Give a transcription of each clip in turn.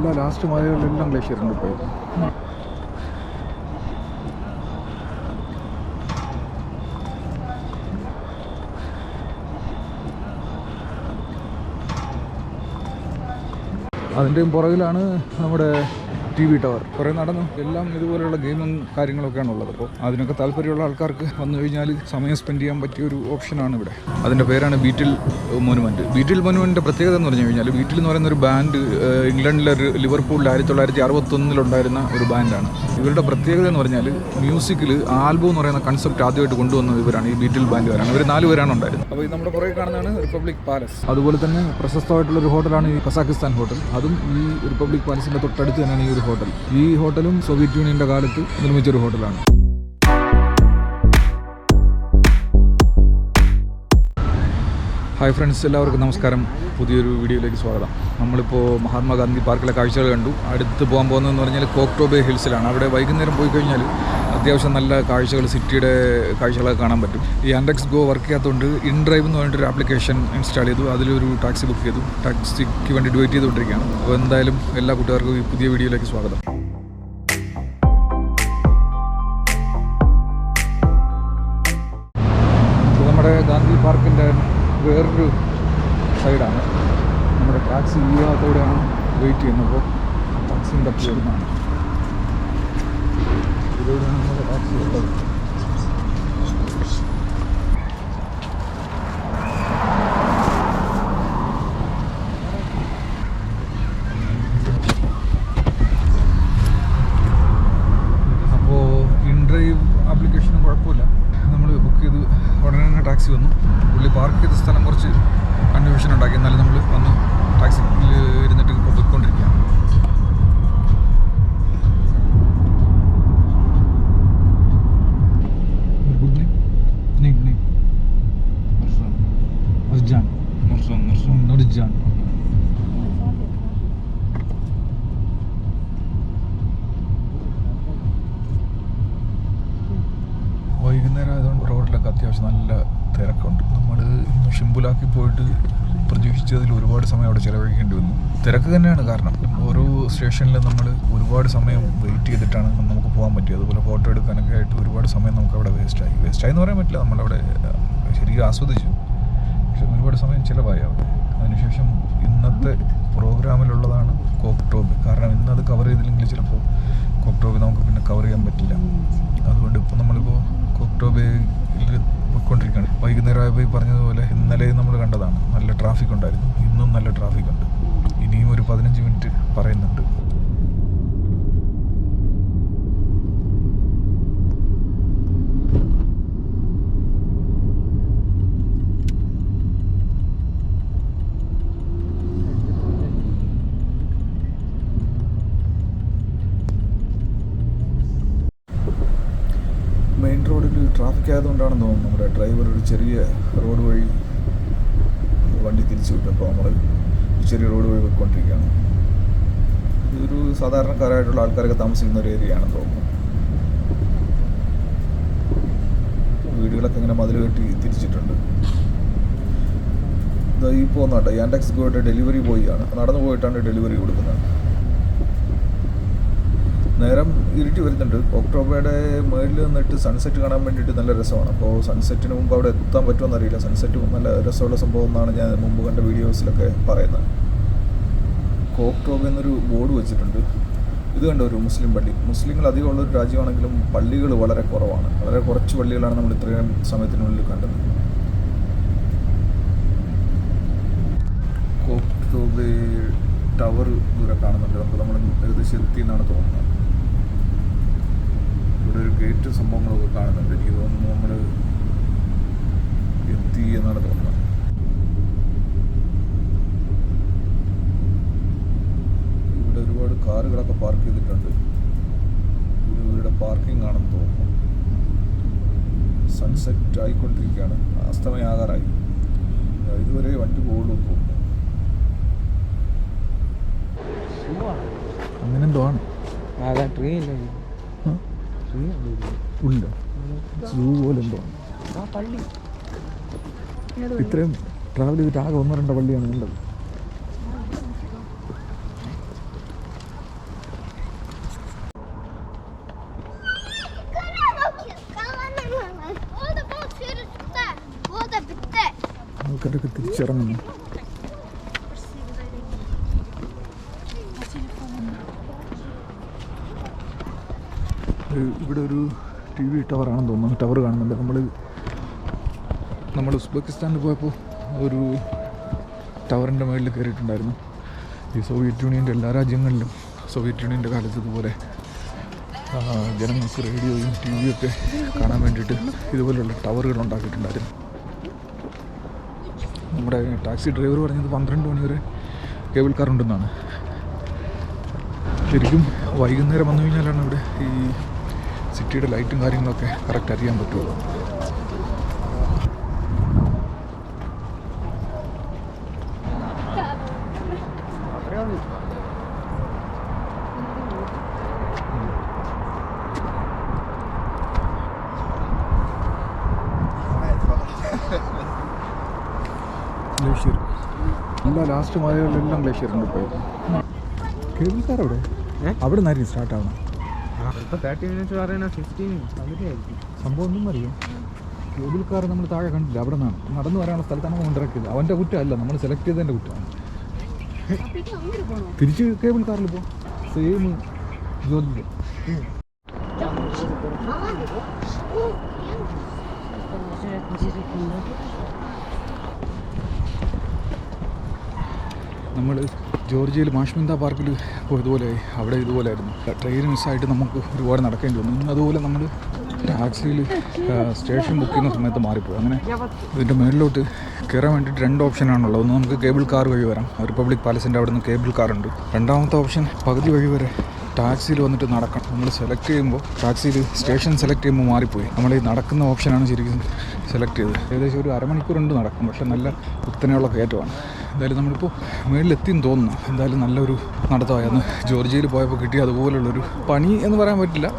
എല്ലാ last മലകളിലെല്ലാം glacier ഉണ്ട് പോയി അതിന്റെയും പുറകിലാണ് നമ്മുടെ ടി വി ടവർ. കുറേ നടന്നു. എല്ലാം ഇതുപോലെയുള്ള ഗെയിമും കാര്യങ്ങളൊക്കെയാണ് ഉള്ളത്. അപ്പോൾ അതിനൊക്കെ താല്പര്യമുള്ള ആൾക്കാർക്ക് വന്നു കഴിഞ്ഞാൽ സമയം സ്പെൻഡ് ചെയ്യാൻ പറ്റിയ ഒരു ഓപ്ഷനാണ് ഇവിടെ. അതിന്റെ പേരാണ് ബീറ്റിൽ മോനുമെന്റ് ബീറ്റിൽ മോനുമെന്റിന്റെ പ്രത്യേകത എന്ന് പറഞ്ഞു കഴിഞ്ഞാൽ ബീറ്റിൽ എന്ന് പറയുന്ന ഒരു ബാൻഡ് ഇംഗ്ലണ്ടിലെ ലിവർപൂളിൽ ആയിരത്തി തൊള്ളായിരത്തി അറുപത്തൊന്നിലുണ്ടായിരുന്ന ഒരു ബാൻഡാണ് ഇവരുടെ പ്രത്യേകത എന്ന് പറഞ്ഞാൽ മ്യൂസിക്കിൽ ആൽബം എന്ന് പറയുന്ന കൺസെപ്റ്റ് ആദ്യമായിട്ട് കൊണ്ടുവന്നത് ഇവരാണ് ഈ ബീറ്റിൽ ബാൻഡുകാരാണ്. ഇവർ നാല് പേരാണ് ഉണ്ടായിരുന്നത്. അപ്പോൾ ഇത് നമ്മുടെ പുറകെ കാണുന്നതാണ് റിപ്പബ്ലിക് പാലസ്. അതുപോലെ തന്നെ പ്രശസ്തമായിട്ടുള്ള ഒരു ഹോട്ടലാണ് ഈ കസാഖിസ്ഥാൻ ഹോട്ടൽ. അതും ഈ റിപ്പബ്ലിക് പാലസിന്റെ തൊട്ടടുത്ത് തന്നെയാണ് ഈ ഒരു ഹോട്ടൽ. ഈ ഹോട്ടലും സോവിയറ്റ് യൂണിയന്റെ കാലത്ത് നിർമ്മിച്ചൊരു ഹോട്ടലാണ്. ഹായ് ഫ്രണ്ട്സ് എല്ലാവർക്കും നമസ്കാരം. പുതിയൊരു വീഡിയോയിലേക്ക് സ്വാഗതം. നമ്മളിപ്പോൾ മഹാത്മാഗാന്ധി പാർക്കിലെ കാഴ്ചകൾ കണ്ടു. അടുത്ത് പോകാൻ പോകുന്നതെന്ന് പറഞ്ഞാൽ കോക്ടോബേ ഹിൽസിലാണ്. അവിടെ വൈകുന്നേരം പോയി കഴിഞ്ഞാൽ അത്യാവശ്യം നല്ല കാഴ്ചകൾ സിറ്റിയുടെ കാഴ്ചകളൊക്കെ കാണാൻ പറ്റും. ഈ ആൻഡെക്സ് ഗോ വർക്ക് ചെയ്യാത്തതുകൊണ്ട് ഇൻ ഡ്രൈവ് എന്ന് പറഞ്ഞിട്ടൊരു ആപ്ലിക്കേഷൻ ഇൻസ്റ്റാൾ ചെയ്തു. അതിലൊരു ടാക്സി ബുക്ക് ചെയ്തു. ടാക്സിക്ക് വേണ്ടി വെയിറ്റ് ചെയ്തുകൊണ്ടിരിക്കുകയാണ്. അപ്പോൾ എന്തായാലും എല്ലാ കൂട്ടുകാർക്കും ഈ പുതിയ വീഡിയോയിലേക്ക് സ്വാഗതം. നമ്മുടെ ഗാന്ധി പാർക്കിന്റെ വേറൊരു സൈഡാണ്. നമ്മുടെ ടാക്സി ഈ ഭാഗത്തോടെയാണ് വെയിറ്റ് ചെയ്യുന്നത്. അപ്പോൾ ടാക്സിയും തപ്പി いろんなものがあって。റോഡിലൊക്കെ അത്യാവശ്യം നല്ല തിരക്കുണ്ട്. നമ്മൾ ഇന്ന് ഷിംബുലാക്കി പോയിട്ട് പ്രതീക്ഷിച്ചതിൽ ഒരുപാട് സമയം അവിടെ ചിലവഴിക്കേണ്ടി വന്നു. തിരക്ക് തന്നെയാണ് കാരണം. ഓരോ സ്റ്റേഷനിൽ നമ്മൾ ഒരുപാട് സമയം വെയിറ്റ് ചെയ്തിട്ടാണ് നമുക്ക് പോകാൻ പറ്റിയത്. അതുപോലെ ഫോട്ടോ എടുക്കാനൊക്കെ ആയിട്ട് ഒരുപാട് സമയം നമുക്ക് അവിടെ വേസ്റ്റായി വേസ്റ്റായി എന്ന് പറയാൻ പറ്റില്ല. നമ്മളവിടെ ശരിക്കും ആസ്വദിച്ചു. പക്ഷെ ഒരുപാട് സമയം ചിലവായി അവിടെ. അതിനുശേഷം ഇന്നത്തെ പ്രോഗ്രാമിലുള്ളതാണ് കോക്ടോബ്. കാരണം ഇന്നത് കവർ ചെയ്തില്ലെങ്കിൽ ചിലപ്പോൾ കോക്ടോബ് നമുക്ക് പിന്നെ കവർ ചെയ്യാൻ പറ്റില്ല. അതുകൊണ്ട് ഇപ്പോൾ നമ്മളിപ്പോൾ കോക്ടോബയിൽ പോയിക്കൊണ്ടിരിക്കുകയാണ്. വൈകുന്നേരം ആയപ്പോൾ ഈ പറഞ്ഞതുപോലെ ഇന്നലെ നമ്മൾ കണ്ടതാണ്. നല്ല ട്രാഫിക് ഉണ്ടായിരുന്നു. ഇന്നും നല്ല ട്രാഫിക് ഉണ്ട്. ഇനിയും ഒരു പതിനഞ്ച് മിനിറ്റ് പറയുന്നുണ്ട് മെയിൻ റോഡിൽ ട്രാഫിക് ആയതുകൊണ്ടാണെന്ന് തോന്നുന്നു നമ്മുടെ ഡ്രൈവർ ഒരു ചെറിയ റോഡ് വഴി വണ്ടി തിരിച്ചു വിട്ടപ്പോൾ നമ്മൾ ചെറിയ റോഡ് വഴി പോയിക്കൊണ്ടിരിക്കുകയാണ്. ഇതൊരു സാധാരണക്കാരായിട്ടുള്ള ആൾക്കാരൊക്കെ താമസിക്കുന്ന ഒരു ഏരിയ ആണെന്ന് തോന്നുന്നു. വീടുകളൊക്കെ ഇങ്ങനെ മതിൽ കെട്ടി തിരിച്ചിട്ടുണ്ട്. ഈ പോകുന്ന കേട്ടോ യാൻഡെക്സ് ഗോയുടെ ഡെലിവറി ബോയ് ആണ്. നടന്നു പോയിട്ടാണ് ഡെലിവറി കൊടുക്കുന്നത്. നേരം ഇരുട്ടി വരുന്നുണ്ട്. ഒക്ടോബറുടെ മേളിൽ നിന്നിട്ട് സൺസെറ്റ് കാണാൻ വേണ്ടിയിട്ട് നല്ല രസമാണ്. അപ്പോൾ സൺസെറ്റിന് മുമ്പ് അവിടെ എത്താൻ പറ്റുമെന്ന് അറിയില്ല. സൺസെറ്റ് നല്ല രസമുള്ള സംഭവം എന്നാണ് ഞാൻ മുമ്പ് കണ്ട വീഡിയോസിലൊക്കെ പറയുന്നത്. കോക്ടോബ് എന്നൊരു ബോർഡ് വെച്ചിട്ടുണ്ട്. ഇത് കണ്ട ഒരു മുസ്ലിം പള്ളി? മുസ്ലിങ്ങൾ അധികമുള്ള ഒരു രാജ്യമാണെങ്കിലും പള്ളികൾ വളരെ കുറവാണ്. വളരെ കുറച്ച് പള്ളികളാണ് നമ്മൾ ഇത്രയും സമയത്തിനുള്ളിൽ കണ്ടത്. കോക്ടോബ് ടവർ ദൂരെ കാണുന്നുണ്ട്. അപ്പോൾ നമ്മൾ ഏകദേശം എത്തി എന്നാണ് തോന്നുന്നത്. ഇവിടെ ഒരു ഗേറ്റ് സംഭവങ്ങളൊക്കെ കാണുന്നുണ്ട്. എനിക്ക് തോന്നുന്നു നമ്മൾ എത്തി എന്നാണ് തോന്നുന്നത്. ഇവിടെ ഒരുപാട് കാറുകളൊക്കെ പാർക്ക് ചെയ്തിട്ടുണ്ട്. ഇത് ഇവരുടെ പാർക്കിംഗ് ആണെന്ന് തോന്നുന്നു. സൺസെറ്റ് ആയിക്കൊണ്ടിരിക്കുകയാണ്. അസ്തമയാകാറായി. ഇതുവരെ വണ്ടി പോകുള്ളൂ തോന്നുന്നു. അങ്ങനെ എന്തോ ആണ്. അതാ ട്രീ ഇല്ല? ട്രീ ഉണ്ട്. സൂ എന്തോ. പള്ളി. ഇത്രയും ട്രാവൽ ചെയ്തിട്ട് ആകെ ഒന്നോ രണ്ടോ പള്ളിയാണ് ഉള്ളത്. തിരിച്ചിറങ്ങുന്നു ടവറാണെന്ന് തോന്നുന്നു. ടവർ കാണുന്നുണ്ട്. നമ്മൾ നമ്മൾ ഉസ്ബെക്കിസ്ഥാനിൽ പോയപ്പോൾ ഒരു ടവറിന്റെ മുകളിൽ കയറിയിട്ടുണ്ടായിരുന്നു. ഈ സോവിയറ്റ് യൂണിയന്റെ എല്ലാ രാജ്യങ്ങളിലും സോവിയറ്റ് യൂണിയന്റെ കാലത്ത് ഇതുപോലെ ജനങ്ങൾക്ക് റേഡിയോയും ടി വിയും ഒക്കെ കാണാൻ വേണ്ടിയിട്ട് ഇതുപോലെയുള്ള ടവറുകൾ ഉണ്ടാക്കിയിട്ടുണ്ടായിരുന്നു. നമ്മുടെ ടാക്സി ഡ്രൈവർ പറഞ്ഞത് പന്ത്രണ്ട് മണി വരെ കേബിൾ കാർ ഉണ്ടെന്നാണ് ശരിക്കും വൈകുന്നേരം വന്നു കഴിഞ്ഞാലാണ് ഇവിടെ ഈ സിറ്റിയുടെ ലൈറ്റും കാര്യങ്ങളൊക്കെ കറക്റ്റ് അറിയാൻ പറ്റുള്ളൂ ഗ്ലേഷ്യർ. എല്ലാ ലാസ്റ്റ് മലകളിലെല്ലാം ഗ്ലേഷ്യർ ഉണ്ട് ഇപ്പോൾ കേബിൾ കാർ അവിടെ അവിടെ നിന്നായിരിക്കും സ്റ്റാർട്ട് ഇപ്പൊ തേർട്ടി മിനിറ്റ്സ് സംഭവം ഒന്നും നമ്മൾ താഴെ കണ്ടില്ല അവിടെ നിന്നാണ്. നടന്നു വരാനുള്ള സ്ഥലത്താണ് കൊണ്ടിറക്കിയത് അവന്റെ കുറ്റമല്ല. നമ്മൾ സെലക്ട് ചെയ്തതിന്റെ കുറ്റമാണ്. തിരിച്ച് കേബിൾ കാറിൽ പോ. സെയിം ജോലി നമ്മൾ ജോർജിയയിൽ മാഷ്മിന്ത പാർക്കിൽ പോയതുപോലെ അവിടെ ഇതുപോലെയായിരുന്നു ട്രെയിൻ മിസ്സായിട്ട് നമുക്ക് ഒരുപാട് നടക്കേണ്ടി വന്നു. ഇന്ന് അതുപോലെ നമ്മൾ ടാക്സിയിൽ സ്റ്റേഷൻ ബുക്ക് ചെയ്യുന്ന സമയത്ത് മാറിപ്പോയി. അങ്ങനെ ഇതിന്റെ മേളിലോട്ട് കയറാൻ വേണ്ടിയിട്ട് രണ്ട് ഓപ്ഷനാണുള്ളത് ഒന്ന് നമുക്ക് കേബിൾ കാർ വഴി വരാം. റിപ്പബ്ലിക് പാലസിന്റെ അവിടെ നിന്ന് കേബിൾ ഉണ്ട്. രണ്ടാമത്തെ ഓപ്ഷൻ പകുതി വഴി വരെ ടാക്സിയിൽ വന്നിട്ട് നടക്കണം. നമ്മൾ സെലക്ട് ചെയ്യുമ്പോൾ ടാക്സിയിൽ സ്റ്റേഷൻ സെലക്ട് ചെയ്യുമ്പോൾ മാറിപ്പോയി. നമ്മൾ ഈ നടക്കുന്ന ഓപ്ഷനാണ് ശരിക്കും സെലക്ട് ചെയ്തത്. ഏകദേശം ഒരു അരമണിക്കൂറുണ്ട് നടക്കും. പക്ഷേ നല്ല കുത്തനെയുള്ള കയറ്റമാണ്. എന്തായാലും നമ്മളിപ്പോൾ മേളിലെത്തിയെന്ന് തോന്നുന്നു. എന്തായാലും നല്ലൊരു നടത്തമായിരുന്നു. ജോർജിയയിൽ പോയപ്പോൾ കിട്ടിയ അതുപോലുള്ളൊരു പണി എന്ന് പറയാൻ പറ്റില്ല.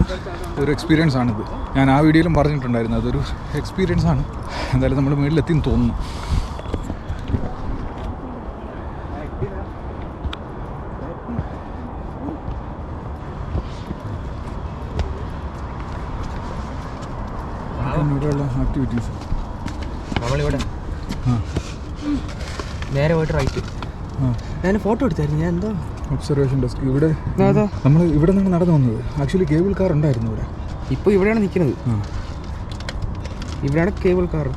ഒരു എക്സ്പീരിയൻസ് ആണിത്. ഞാൻ ആ വീഡിയോയിലും പറഞ്ഞിട്ടുണ്ടായിരുന്നു. അതൊരു എക്സ്പീരിയൻസ് ആണ്. എന്തായാലും നമ്മൾ മേളിലെത്തിയെന്ന് തോന്നുന്നു. ആക്ടിവിറ്റീസ് നമ്മളിവിടെ ആ നേരെ പോയിട്ട് റൈറ്റ് ആ ഞാൻ ഫോട്ടോ എടുത്തായിരുന്നു. ഞാൻ എന്താ ഒബ്സർവേഷൻ ഡെസ്ക് ഇവിടെ. നമ്മൾ ഇവിടെ നിന്നാണ് നടന്നു വന്നത്. ആക്ച്വലി കേബിൾ കാർ ഉണ്ടായിരുന്നു ഇവിടെ. ഇപ്പൊ ഇവിടെയാണ് നിൽക്കുന്നത് ആ. ഇവിടെയാണ് കേബിൾ കാർ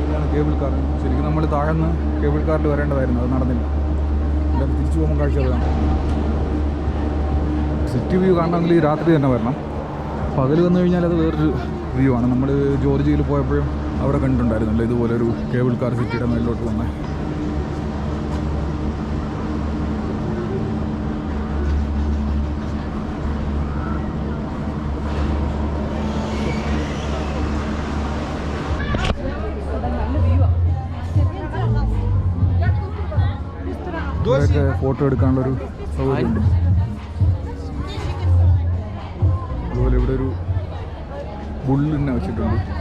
ഇതാണ് കേബിൾ കാർ ശരിക്കും നമ്മൾ താഴ്ന്ന് കേബിൾ കാറിൽ വരേണ്ടതായിരുന്നു. അത് നടന്നില്ല. എന്തായാലും തിരിച്ചു പോകുമ്പോൾ കാഴ്ച വരാം സിറ്റി വ്യൂ കാണണമെങ്കിൽ ഈ രാത്രി തന്നെ വരണം. പകൽ വന്നു കഴിഞ്ഞാൽ അത് വേറൊരു വ്യൂ ആണ്. നമ്മൾ ജോർജിയയിൽ പോയപ്പോഴും അവിടെ കണ്ടിട്ടുണ്ടായിരുന്നല്ലോ ഇതുപോലെ ഒരു കേബിൾ കാർ സിറ്റിയുടെ മേളിലോട്ട് വന്നേ. ഇവിടെയൊക്കെ ഫോട്ടോ എടുക്കാനുള്ളൊരു സൗകര്യമുണ്ട്. അതുപോലെ ഇവിടെ ഒരു ബുള്ളിനെ വെച്ചിട്ടുണ്ട്.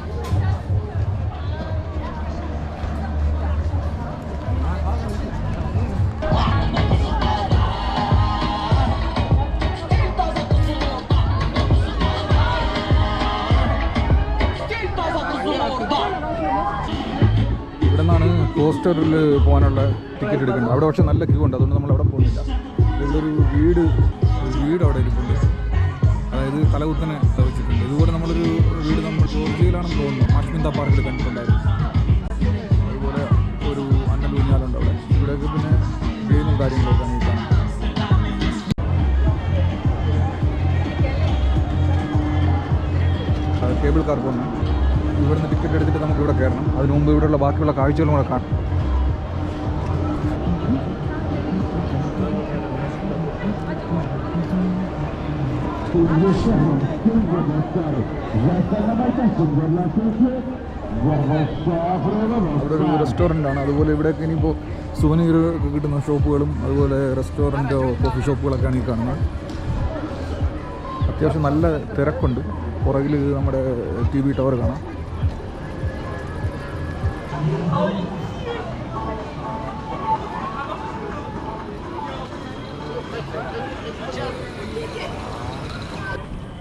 കോസ്റ്ററിൽ പോകാനുള്ള ടിക്കറ്റ് എടുക്കുന്നത് അവിടെ പക്ഷേ നല്ല ക്യൂ ഉണ്ട്. അതുകൊണ്ട് നമ്മൾ അവിടെ പോകുന്നില്ല. ഒരു വീട് വീട് അവിടെ ഇരിപ്പുണ്ട്. അതായത് തലകുത്തനെ വെച്ചിട്ടുണ്ട്. ഇതുപോലെ നമ്മളൊരു വീട് നമ്മൾ ജോർജിയിലാണെന്ന് തോന്നുന്നു. മാഷ്മിന്ത പാർക്കിൽ കണ്ടിട്ടുണ്ടായിരുന്നു. അതുപോലെ ഒരു അന്നൽ ഊഞ്ഞാലുണ്ട് അവിടെ. ഇവിടെയൊക്കെ പിന്നെ ഗെയിമും കാര്യങ്ങളൊക്കെ ഈ കേബിൾ കാർ പോകുന്നു ഇവിടുന്ന് ടിക്കറ്റ് എടുത്തിട്ട് നമുക്ക് ഇവിടെ കയറണം. അതിന് മുമ്പ് ഇവിടെയുള്ള ബാക്കിയുള്ള കാഴ്ചകളും കൂടെ കാണാം. അവിടെ ഒരു റെസ്റ്റോറന്റ് ആണ്. അതുപോലെ ഇവിടെയൊക്കെ ഇനിയിപ്പോൾ സുവനീർ കിട്ടുന്ന ഷോപ്പുകളും അതുപോലെ റെസ്റ്റോറന്റോ കോഫി ഷോപ്പുകളൊക്കെയാണ് ഈ കാണുന്നത്. അത്യാവശ്യം നല്ല തിരക്കുണ്ട്. പുറകിൽ നമ്മുടെ ടി വി ടവർ കാണാം.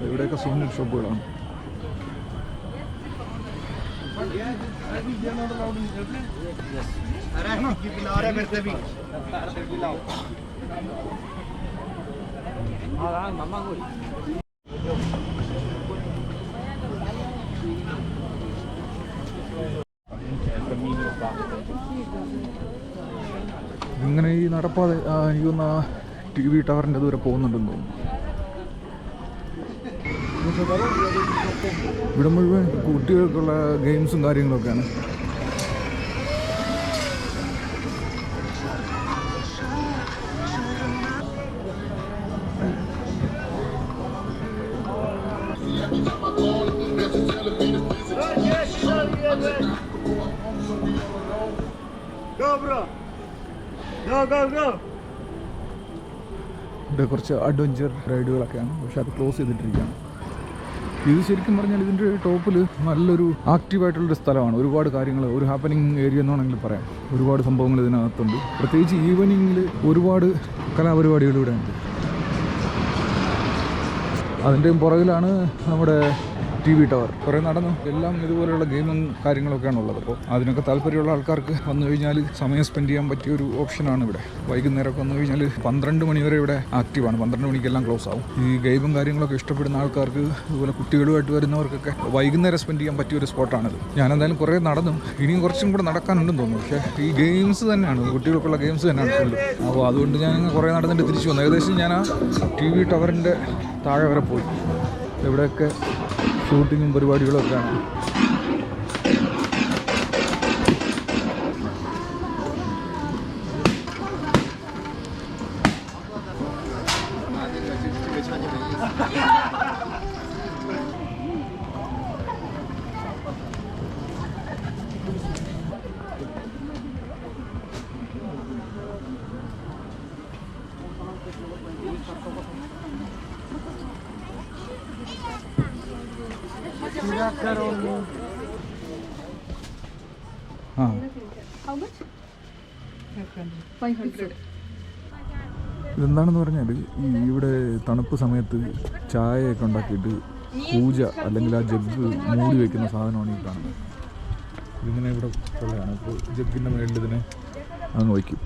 ഇവിടെയൊക്കെ സൂനിയർ ഷോപ്പുകളാണ്. ഇങ്ങനെ ഈ നടപ്പാതെ എനിക്കൊന്ന് ആ ടി വി ടവറിന്റെ ദൂരെ പോകുന്നുണ്ടെന്ന് തോന്നുന്നു. ഇവിടെ മുഴുവൻ കുട്ടികൾക്കുള്ള ഗെയിംസും കാര്യങ്ങളൊക്കെയാണ്. ഇവിടെ കുറച്ച് അഡ്വഞ്ചർ റൈഡുകളൊക്കെയാണ് പക്ഷെ അത് ക്ലോസ് ചെയ്തിട്ടിരിക്കുകയാണ്. ഇത് ശരിക്കും പറഞ്ഞാൽ ഇതിന്റെ ടോപ്പിൽ നല്ലൊരു ആക്റ്റീവായിട്ടുള്ളൊരു സ്ഥലമാണ്. ഒരുപാട് കാര്യങ്ങൾ ഒരു ഹാപ്പനിങ് ഏരിയ എന്ന് വേണമെങ്കിൽ പറയാം. ഒരുപാട് സംഭവങ്ങൾ ഇതിനകത്തുണ്ട്. പ്രത്യേകിച്ച് ഈവനിങ്ങിൽ ഒരുപാട് കലാപരിപാടികൾ ഇവിടെ ഉണ്ട് അതിന്റെയും പുറകിലാണ് നമ്മുടെ ടി വി ടവർ. കുറേ നടന്നു. എല്ലാം ഇതുപോലെയുള്ള ഗെയിമും കാര്യങ്ങളൊക്കെയാണ് ഉള്ളത് അപ്പോൾ അതിനൊക്കെ താല്പര്യമുള്ള ആൾക്കാർക്ക് വന്നു കഴിഞ്ഞാൽ സമയം സ്പെൻഡ് ചെയ്യാൻ പറ്റിയ ഒരു ഓപ്ഷനാണ് ഇവിടെ. വൈകുന്നേരമൊക്കെ വന്നു കഴിഞ്ഞാൽ പന്ത്രണ്ട് മണി വരെ ഇവിടെ ആക്റ്റീവാണ്. പന്ത്രണ്ട് മണിക്കെല്ലാം ക്ലോസ് ആവും. ഈ ഗെയിമും കാര്യങ്ങളൊക്കെ ഇഷ്ടപ്പെടുന്ന ആൾക്കാർക്ക് ഇതുപോലെ കുട്ടികളുമായിട്ട് വരുന്നവർക്കൊക്കെ വൈകുന്നേരം സ്പെൻഡ് ചെയ്യാൻ പറ്റിയ ഒരു സ്പോട്ടാണിത്. ഞാൻ എന്തായാലും കുറേ നടന്നു. ഇനിയും കുറച്ചും കൂടെ നടക്കാനുണ്ടെന്ന് തോന്നുന്നു. പക്ഷേ ഈ ഗെയിംസ് തന്നെയാണ്. കുട്ടികൾക്കുള്ള ഗെയിംസ് തന്നെയാണ് അപ്പോൾ അതുകൊണ്ട് ഞാൻ കുറേ നടന്നിട്ട് തിരിച്ചു വന്നു. ഏകദേശം ഞാൻ ആ ടി വി ടവറിന്റെ താഴെ വരെ പോയി. ഇവിടെയൊക്കെ ഷൂട്ടിങ്ങും പരിപാടികളും 500. ഇതെന്താണെന്ന് പറഞ്ഞാൽ ഇവിടെ തണുപ്പ് സമയത്ത് ചായയൊക്കെ ഉണ്ടാക്കിയിട്ട് പൂജ അല്ലെങ്കിൽ ആ ജഗ് മൂടി വെക്കുന്ന സാധനമാണ് ഈ കാണുന്നത്. ഇതിങ്ങനെ ഇവിടെ ഉള്ളതാണ് അപ്പോൾ ജഗ്ഗിന്റെ മേളിൽ ഇതിനെ അങ്ങ് വയ്ക്കും.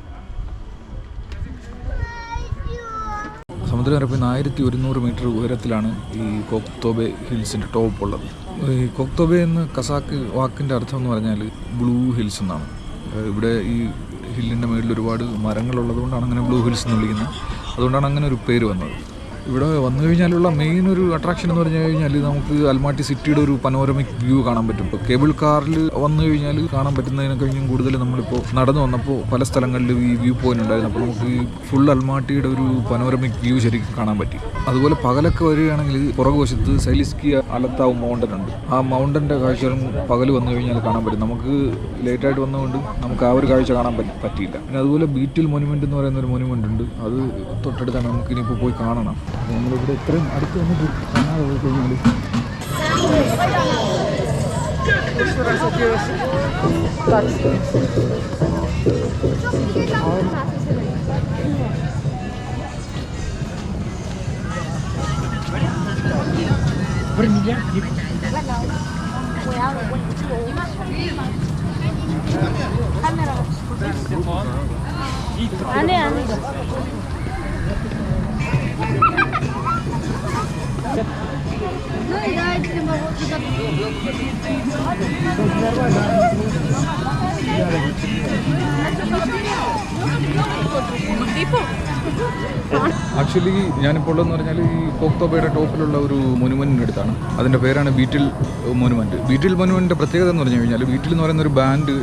സമുദ്രനിരപ്പിൽ ആയിരത്തി ഒരുന്നൂറ് മീറ്റർ ഉയരത്തിലാണ് ഈ കോക്തോബെ ഹിൽസിന്റെ ടോപ്പ് ഉള്ളത്. ഈ കോക്തോബെ എന്ന് കസാക്ക് വാക്കിന്റെ അർത്ഥം എന്ന് പറഞ്ഞാൽ ബ്ലൂ ഹിൽസ് എന്നാണ്. ഇവിടെ ഈ ഹില്ലിന്റെ മുകളിൽ ഒരുപാട് മരങ്ങളുള്ളത് കൊണ്ടാണ് അങ്ങനെ ബ്ലൂ ഹിൽസ് എന്ന് വിളിക്കുന്നത്. അതുകൊണ്ടാണ് അങ്ങനെ ഒരു പേര് വന്നത്. ഇവിടെ വന്നു കഴിഞ്ഞാലുള്ള മെയിൻ ഒരു അട്രാക്ഷൻ എന്ന് പറഞ്ഞു കഴിഞ്ഞാൽ നമുക്ക് അൽമാട്ടി സിറ്റിയുടെ ഒരു പനോരമിക് വ്യൂ കാണാൻ പറ്റും. ഇപ്പോൾ കേബിൾ കാറിൽ വന്നു കഴിഞ്ഞാൽ കാണാൻ പറ്റുന്നതിനെ കഴിഞ്ഞും കൂടുതൽ നമ്മളിപ്പോൾ നടന്നു വന്നപ്പോൾ പല സ്ഥലങ്ങളിലും ഈ വ്യൂ പോയിന്റ് ഉണ്ടായിരുന്നു. അപ്പോൾ നമുക്ക് ഫുൾ അൽമാട്ടിയുടെ ഒരു പനോരമിക് വ്യൂ ശരിക്കും കാണാൻ പറ്റി. അതുപോലെ പകലൊക്കെ വരികയാണെങ്കിൽ പുറകുവശത്ത് സൈലിസ്കിയ അലത്താവ് മൗണ്ടൻ ഉണ്ട്. ആ മൗണ്ടന്റെ കാഴ്ചകളും പകൽ വന്നു കഴിഞ്ഞാൽ കാണാൻ പറ്റും. നമുക്ക് ലേറ്റായിട്ട് വന്നതുകൊണ്ട് നമുക്ക് ആ ഒരു കാഴ്ച കാണാൻ പറ്റി പറ്റിയില്ല. പിന്നെ അതുപോലെ ബീറ്റിൽ മോനുമെന്റ് എന്ന് പറയുന്ന ഒരു മൊനുമെന്റ് ഉണ്ട്. അത് തൊട്ടടുത്താണ്. നമുക്ക് ഇനിയിപ്പോൾ പോയി കാണണം. നമ്മളിവിടെ ഇത്രയും അടുത്ത് വന്നിട്ട് കാണാതെ പോയി കഴിഞ്ഞാൽ 안해 안해. Tipo? ആക്ച്വലി ഞാനിപ്പോൾ ഉള്ളതെന്ന് പറഞ്ഞാൽ ഈ കോക്തോബയുടെ ടോപ്പിലുള്ള ഒരു മൊനുമെന്റിന്റെ അടുത്താണ്. അതിന്റെ പേരാണ് ബീറ്റിൽ മൊനുമെന്റ് ബീറ്റിൽ മൊനുമെന്റിന്റെ പ്രത്യേകത എന്ന് പറഞ്ഞു കഴിഞ്ഞാൽ ബീറ്റിൽ എന്ന് പറയുന്ന ഒരു ബാൻഡ്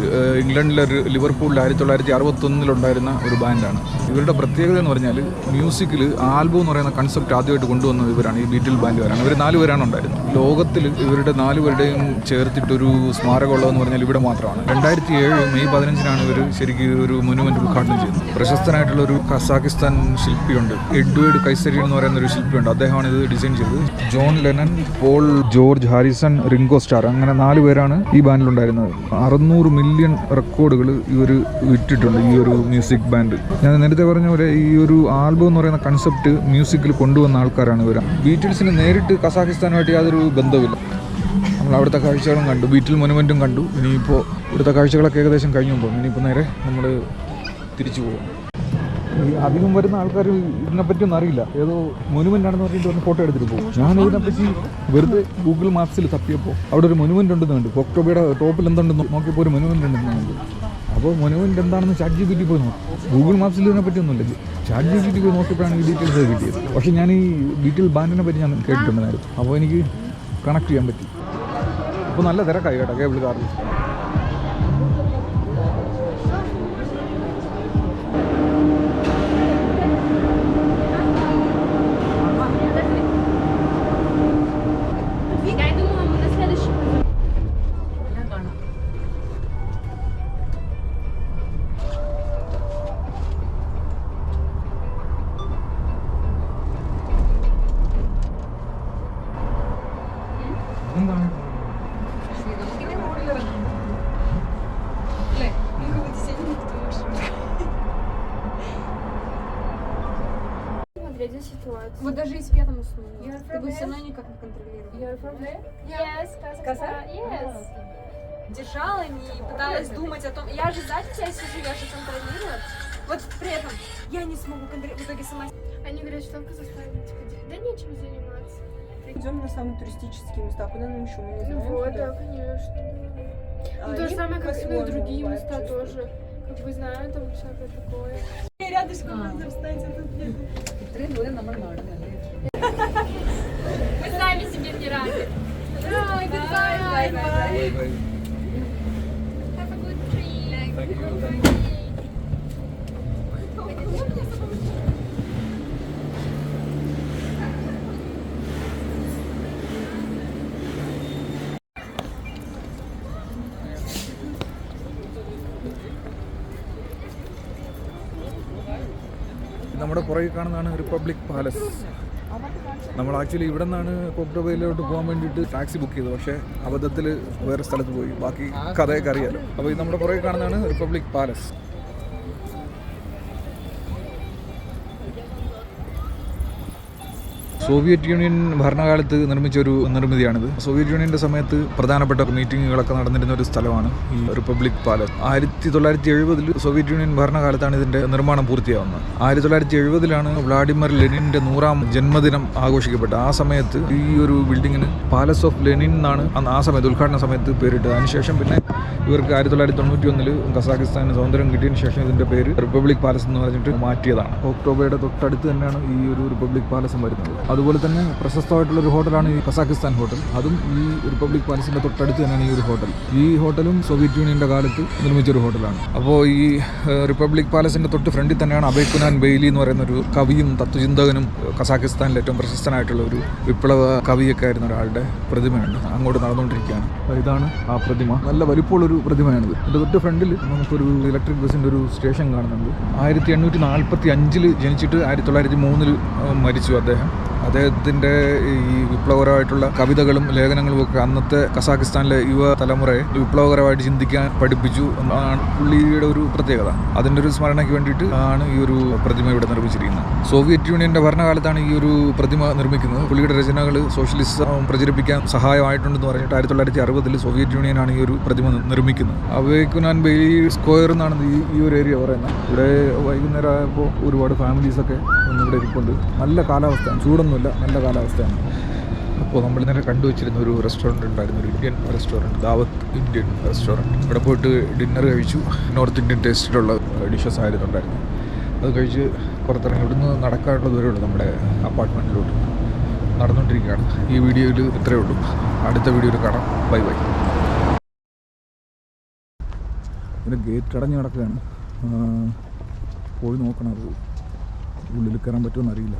ഇംഗ്ലണ്ടിലെ ഒരു ലിവർപൂളിൽ ആയിരത്തി തൊള്ളായിരത്തി അറുപത്തൊന്നിലുണ്ടായിരുന്ന ഒരു ബാൻഡാണ് ഇവരുടെ പ്രത്യേകത എന്ന് പറഞ്ഞാൽ മ്യൂസിക്കിൽ ആൽബം എന്ന് പറയുന്ന കൺസെപ്റ്റ് ആദ്യമായിട്ട് കൊണ്ടുവന്നത് ഇവരാണ് ഈ ബീറ്റിൽ ബാൻഡുകാരാണ് ഇവർ നാല് പേരാണ് ഉണ്ടായിരുന്നത്. ലോകത്തിൽ ഇവരുടെ നാല് പേരുടെയും ചേർത്തിട്ടൊരു സ്മാരകമുള്ളതെന്ന് പറഞ്ഞാൽ ഇവിടെ മാത്രമാണ്. രണ്ടായിരത്തി ഏഴ് മെയ് പതിനഞ്ചിനാണ് ഇവർ ശരിക്കും ഒരു മൊനുമെന്റ് ഉദ്ഘാടനം ചെയ്യുന്നത് പ്രശസ്തനായിട്ടുള്ള ഒരു കസാക്കിസ്ഥാൻ ശില്പിയുണ്ട്. എഡ്വേർഡ് കൈസരി എന്ന് പറയുന്ന ഒരു ശില്പിയുണ്ട്. അദ്ദേഹമാണ് ഇത് ഡിസൈൻ ചെയ്തത്. John Lennon Paul George Harrison Ringo Starr അങ്ങനെ നാല് പേരാണ് ഈ ബാൻഡിലുണ്ടായിരുന്നത് അറുന്നൂറ് മില്യൺ റെക്കോർഡുകൾ ഇവർ വിട്ടിട്ടുണ്ട് ഈ ഒരു മ്യൂസിക് ബാൻഡ് ഞാൻ നേരത്തെ പറഞ്ഞ പോലെ ഈ ഒരു ആൽബം എന്ന് പറയുന്ന കൺസെപ്റ്റ് മ്യൂസിക്കിൽ കൊണ്ടുവന്ന ആൾക്കാരാണ് ഇവർ ബീറ്റിൽസിന് നേരിട്ട് കസാഖിസ്ഥാനുമായിട്ട് യാതൊരു ബന്ധവുമില്ല. നമ്മൾ അവിടുത്തെ കാഴ്ചകളും കണ്ടു. ബീറ്റിൽ മൊനുമെന്റും കണ്ടു. ഇനിയിപ്പോൾ ഇവിടുത്തെ കാഴ്ചകളൊക്കെ ഏകദേശം കഴിഞ്ഞു പോകും. ഇനിയിപ്പോൾ നേരെ നമ്മൾ തിരിച്ചു പോകും അധികം വരുന്ന ആൾക്കാർ ഇതിനെപ്പറ്റിയൊന്നും അറിയില്ല. ഏതോ മൊനുമെന്റ് ആണെന്ന് പറഞ്ഞിട്ട് വന്ന് ഫോട്ടോ എടുത്തിട്ട് പോകും. ഞാൻ ഇതിനെപ്പറ്റി വെറുതെ ഗൂഗിൾ മാപ്സിൽ തപ്പിയപ്പോൾ അവിടെ ഒരു മൊനുമെന്റ് ഉണ്ടെന്ന് കണ്ടു. ഒക്ടോബിയുടെ ടോപ്പിൽ എന്തുണ്ടെന്ന് നോക്കിയപ്പോൾ ഒരു മൊനുമെന്റ് ഉണ്ടെന്ന് കണ്ടു. അപ്പോൾ മൊനുമെന്റ് എന്താണെന്ന് ചാറ്റ് ജി പി ടി പോയി നോക്കും. ഗൂഗിൾ മാപ്സിൽ ഒന്നും ഇല്ല. ചാറ്റ് ജി പി ടി പോയി നോക്കിയപ്പോഴാണ് ഈ ഡീറ്റെയിൽസ് കിട്ടിയത്. പക്ഷേ ഞാൻ ഈ ഡീറ്റെയിൽ ബാൻഡിനെ പറ്റി ഞാൻ കേട്ടിട്ടുണ്ടായിരുന്നു. അപ്പോൾ എനിക്ക് കണക്ട് ചെയ്യാൻ പറ്റി. അപ്പോൾ നല്ല തിരക്കായി കേട്ടോ കേബിൾ കാറിൽ. Равно никак не контролировала. Yes, Kazakhstan. Yes. Держала и пыталась думать о том. Я же сзади тебя сижу, я же контролирую. Вот при этом я не смогу контролировать. В итоге сама Они говорят, что в Казахстане типа, да нечем заниматься. Идем на самые туристические места, куда нам еще мы не Ну знаем. вот, куда. да, конечно. А Ну то же самое, как и ну, и по-своему другие места тоже. Как бы знаю, там всякое такое. Рядышком надо встать, а тут нет. Мы сами себе не рады. Bye, goodbye. Have a good trip. നമ്മുടെ പുറകിൽ കാണുന്നതാണ് റിപ്പബ്ലിക് പാലസ് നമ്മൾ ആക്ച്വലി ഇവിടെ നിന്നാണ് കൊക്ടോബയിലോട്ട് പോകാൻ വേണ്ടിയിട്ട് ടാക്സി ബുക്ക് ചെയ്തത്. പക്ഷേ അബദ്ധത്തിൽ വേറെ സ്ഥലത്ത് പോയി. ബാക്കി കഥയൊക്കെ അറിയാലോ. അപ്പോൾ ഇത് നമ്മുടെ പുറകെ കാണുന്നതാണ് റിപ്പബ്ലിക് പാലസ് സോവിയറ്റ് യൂണിയൻ ഭരണകാലത്ത് നിർമ്മിച്ച ഒരു നിർമ്മിതിയാണിത്. സോവിയറ്റ് യൂണിയന്റെ സമയത്ത് പ്രധാനപ്പെട്ട മീറ്റിങ്ങുകളൊക്കെ നടന്നിരുന്ന ഒരു സ്ഥലമാണ് ഈ റിപ്പബ്ലിക് പാലസ്. ആയിരത്തി തൊള്ളായിരത്തി എഴുപതിൽ സോവിയറ്റ് യൂണിയൻ ഭരണകാലത്താണ് ഇതിന്റെ നിർമ്മാണം പൂർത്തിയാവുന്നത്. ആയിരത്തി തൊള്ളായിരത്തി എഴുപതിലാണ് വ്ളാഡിമിർ ലെനിന്റെ നൂറാം ജന്മദിനം ആഘോഷിക്കപ്പെട്ടത്. ആ സമയത്ത് ഈ ഒരു ബിൽഡിങ്ങിന് പാലസ് ഓഫ് ലെനിൻ എന്നാണ് അന്ന് ആ സമയത്ത് ഉദ്ഘാടന സമയത്ത് പേരിട്ടത്. അതിനുശേഷം പിന്നെ ഇവർക്ക് ആയിരത്തി തൊള്ളായിരത്തി തൊണ്ണൂറ്റി ഒന്നിൽ കസാഖിസ്ഥാന് സ്വാതന്ത്ര്യം കിട്ടിയതിന് ശേഷം ഇതിന്റെ പേര് റിപ്പബ്ലിക് പാലസ് എന്ന് പറഞ്ഞിട്ട് മാറ്റിയതാണ്. ഒക്ടോബറുടെ തൊട്ടടുത്ത് തന്നെയാണ് ഈ ഒരു റിപ്പബ്ലിക് പാലസും വരുന്നത്. അതുപോലെ തന്നെ പ്രശസ്തമായിട്ടുള്ള ഒരു ഹോട്ടലാണ് ഈ കസാഖിസ്ഥാൻ ഹോട്ടൽ. അതും ഈ റിപ്പബ്ലിക് പാലസിന്റെ തൊട്ടടുത്ത് തന്നെയാണ് ഈ ഒരു ഹോട്ടൽ. ഈ ഹോട്ടലും സോവിയറ്റ് യൂണിയന്റെ കാലത്ത് നിർമ്മിച്ച ഒരു ഹോട്ടലാണ്. അപ്പോൾ ഈ റിപ്പബ്ലിക് പാലസിന്റെ തൊട്ട് ഫ്രണ്ടിൽ തന്നെയാണ് അബയ് കുനാൻ ബെയ്ലി എന്ന് പറയുന്ന ഒരു കവിയും തത്വചിന്തകനും കസാഖിസ്ഥാനിലെ ഏറ്റവും പ്രശസ്തനായിട്ടുള്ള ഒരു വിപ്ലവ കവിയൊക്കെ ആയിരുന്ന ഒരാളുടെ പ്രതിമയുണ്ട് അങ്ങോട്ട് നടന്നുകൊണ്ടിരിക്കുകയാണ്. ഇതാണ് ആ പ്രതിമ. നല്ല വലിപ്പമുള്ളൊരു പ്രതിമയാണിത്. എന്റെ തൊട്ട് ഫ്രണ്ടിൽ നമുക്കൊരു ഇലക്ട്രിക് ബസ്സിന്റെ ഒരു സ്റ്റേഷൻ കാണുന്നുണ്ട്. ആയിരത്തി എണ്ണൂറ്റി നാൽപ്പത്തി അഞ്ചിൽ ജനിച്ചിട്ട് ആയിരത്തി തൊള്ളായിരത്തി മൂന്നിൽ മരിച്ചു അദ്ദേഹം. അദ്ദേഹത്തിന്റെ ഈ വിപ്ലവകരമായിട്ടുള്ള കവിതകളും ലേഖനങ്ങളും ഒക്കെ അന്നത്തെ കസാഖിസ്ഥാനിലെ യുവ തലമുറയെ വിപ്ലവകരമായിട്ട് ചിന്തിക്കാൻ പഠിപ്പിച്ചു എന്നാണ് പുള്ളിയുടെ ഒരു പ്രത്യേകത. അതിന്റെ ഒരു സ്മരണയ്ക്ക് വേണ്ടിയിട്ട് ആണ് ഈ ഒരു പ്രതിമ ഇവിടെ നിർമ്മിച്ചിരിക്കുന്നത്. സോവിയറ്റ് യൂണിയന്റെ ഭരണകാലത്താണ് ഈ ഒരു പ്രതിമ നിർമ്മിക്കുന്നത്. പുള്ളിയുടെ രചനകൾ സോഷ്യലിസം പ്രചരിപ്പിക്കാൻ സഹായമായിട്ടുണ്ടെന്ന് പറഞ്ഞിട്ട് ആയിരത്തി തൊള്ളായിരത്തി അറുപതിൽ സോവിയറ്റ് യൂണിയനാണ് ഈ ഒരു പ്രതിമ നിർമ്മിക്കുന്നത്. അവേക്കുനാൻ ബെയിലി സ്ക്വയർ എന്നാണ് ഈ ഈ ഒരു ഏരിയ പറയുന്നത്. ഇവിടെ വൈകുന്നേരം ആയപ്പോൾ ഒരുപാട് ഫാമിലീസൊക്കെ ഇവിടെ ഇരിപ്പുണ്ട്. നല്ല കാലാവസ്ഥയാണ്. ചൂടൊന്നുമില്ല. നല്ല കാലാവസ്ഥയാണ്. അപ്പോൾ നമ്മൾ ഇന്നലെ കണ്ടുവച്ചിരുന്ന ഒരു റെസ്റ്റോറന്റ് ഉണ്ടായിരുന്നു. ഒരു Indian restaurant Dawat Indian restaurant ഇവിടെ പോയിട്ട് ഡിന്നർ കഴിച്ചു. നോർത്ത് ഇന്ത്യൻ ടേസ്റ്റിലുള്ള ഡിഷസ് ആയിരുന്നു ഉണ്ടായിരുന്നു അത് കഴിച്ച് പുറത്തിറങ്ങി. ഇവിടുന്ന് നടക്കാനുള്ള ദൂരമുള്ളൂ നമ്മുടെ അപ്പാർട്ട്മെന്റിലോട്ട് നടന്നുകൊണ്ടിരിക്കുകയാണ്. ഈ വീഡിയോയിൽ ഇത്രയേ ഉള്ളൂ. അടുത്ത വീഡിയോയിൽ കാണാം. Bye bye. ഇതിന്റെ ഗേറ്റ് അടഞ്ഞ് നടക്കുകയാണ് പോയി നോക്കണം അത്. ഉള്ളിൽ കയറാൻ പറ്റുമെന്ന് അറിയില്ല